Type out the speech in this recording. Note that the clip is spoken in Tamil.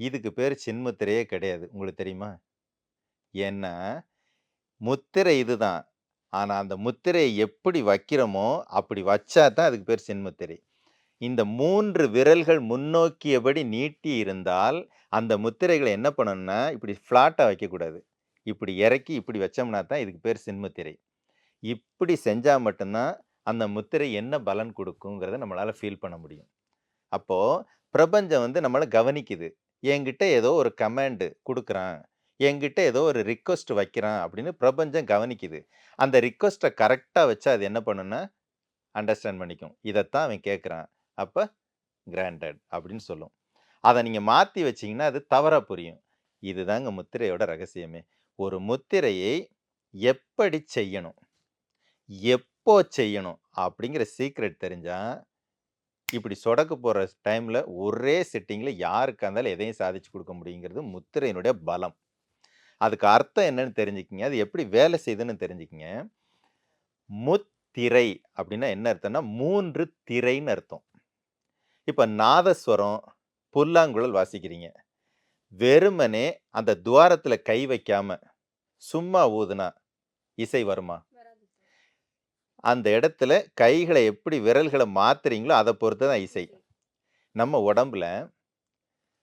இதுக்கு பேர் சின்முத்திரையே கிடையாது. உங்களுக்கு தெரியுமா? ஏன்னா, முத்திரை இதுதான். ஆனால் அந்த முத்திரையை எப்படி வைக்கிறோமோ, அப்படி வச்சா தான் அதுக்கு பேர் சின்முத்திரை. இந்த மூன்று விரல்கள் முன்னோக்கியபடி நீட்டி இருந்தால், அந்த முத்திரைகளை என்ன பண்ணணும்னா, இப்படி ஃப்ளாட்டாக வைக்கக்கூடாது. இப்படி இறக்கி இப்படி வச்சோம்னா தான் இதுக்கு பேர் சின்முத்திரை. இப்படி செஞ்சால் மட்டும்தான் அந்த முத்திரை என்ன பலன் கொடுக்குங்கிறத நம்மளால் ஃபீல் பண்ண முடியும். அப்போது பிரபஞ்சம் வந்து நம்மளை கவனிக்குது. என்கிட்ட ஏதோ ஒரு கமாண்டு கொடுக்குறான் என்கிட்ட ஏதோ ஒரு ரிக்வஸ்ட் வைக்கிறான் அப்படின்னு பிரபஞ்சம் கவனிக்குது. அந்த ரிக்வஸ்ட்டை கரெக்டாக வச்சா அது என்ன பண்ணுன்னா அண்டர்ஸ்டாண்ட் பண்ணிக்கும். இதைத்தான் அவன் கேட்குறான். அப்போ கிராண்டட் அப்படின்னு சொல்லும். அதை நீங்கள் மாற்றி வச்சிங்கன்னா அது தவறாக புரியும். இதுதாங்க முத்திரையோட ரகசியமே. ஒரு முத்திரையை எப்படி செய்யணும்? எப்போ செய்யணும்? அப்படிங்கிற சீக்ரெட் தெரிஞ்சால் இப்படி சொடக்கு போகிற டைமில் ஒரே செட்டிங்கில் யாருக்கா இருந்தாலும் எதையும் சாதிச்சு கொடுக்க முடியுங்கிறது முத்திரையினுடைய பலம். அதுக்கு அர்த்தம் என்னன்னு தெரிஞ்சுக்கிங்க அது எப்படி வேலை செய்யுதுன்னு தெரிஞ்சுக்கிங்க முத்திரை அப்படின்னா என்ன அர்த்தம்னா, மூன்று திரைன்னு அர்த்தம். இப்போ நாதஸ்வரம், புல்லாங்குழல் வாசிக்கிறீங்க. வெறுமனே அந்த துவாரத்தில் கை வைக்காம, சும்மா ஊதுனா, இசை வருமா? அந்த இடத்துல கைகளை எப்படி விரல்களை மாத்துறீங்களோ, அதை பொறுத்து தான் இசை. நம்ம உடம்புல